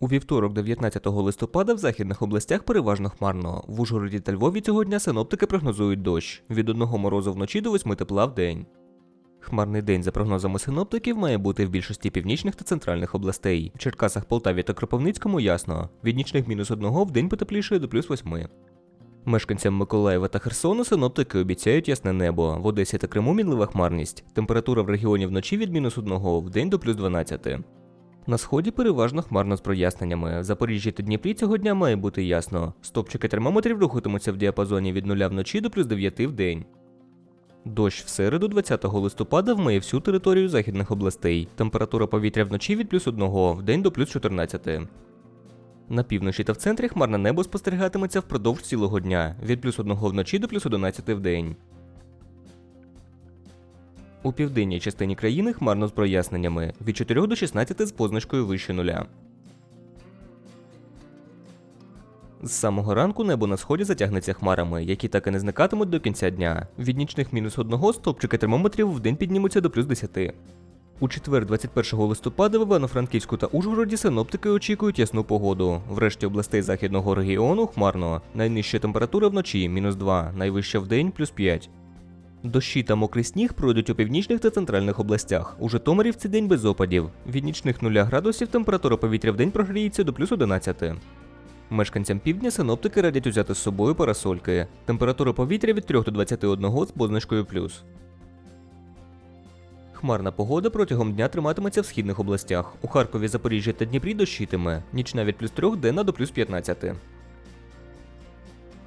У вівторок, 19 листопада, в західних областях переважно хмарно. В Ужгороді та Львові цього дня синоптики прогнозують дощ від одного морозу вночі до 8 тепла в день. Хмарний день, за прогнозами синоптиків, має бути в більшості північних та центральних областей. В Черкасах, Полтаві та Кропивницькому ясно. Від нічних мінус одного в день потеплішає до плюс 8. Мешканцям Миколаєва та Херсону синоптики обіцяють ясне небо. В Одесі та Криму мінлива хмарність. Температура в регіоні вночі від мінус 1 в день до плюс 12. На сході переважно хмарно з проясненнями. В Запоріжжі та Дніпрі цього дня має бути ясно. Стопчики термометрів рухатимуться в діапазоні від 0 вночі до плюс 9 в день. Дощ в середу, 20 листопада, вмиє всю територію західних областей. Температура повітря вночі від плюс 1 в день до плюс 14. На півночі та в центрі хмарне небо спостерігатиметься впродовж цілого дня від плюс 1 вночі до плюс 11 в день. У південній частині країни хмарно з проясненнями від 4 до 16 з позначкою вище нуля. З самого ранку небо на сході затягнеться хмарами, які так і не зникатимуть до кінця дня. Від нічних мінус одного стопчики термометрів в день піднімуться до плюс 10. У четвер, 21 листопада, в Івано-Франківську та Ужгороді синоптики очікують ясну погоду. Врешті областей західного регіону хмарно. Найнижча температура вночі мінус 2, найвища вдень плюс 5. Дощі та мокрий сніг пройдуть у північних та центральних областях. У Житомирі в цей день без опадів. Від нічних 0 градусів температура повітря в день прогріється до плюс 11. Мешканцям півдня синоптики радять узяти з собою парасольки. Температура повітря від 3 до 21 з позначкою плюс. Хмарна погода протягом дня триматиметься в східних областях. У Харкові, Запоріжжі та Дніпрі дощитиме. Нічна від плюс 3 денна до плюс 15.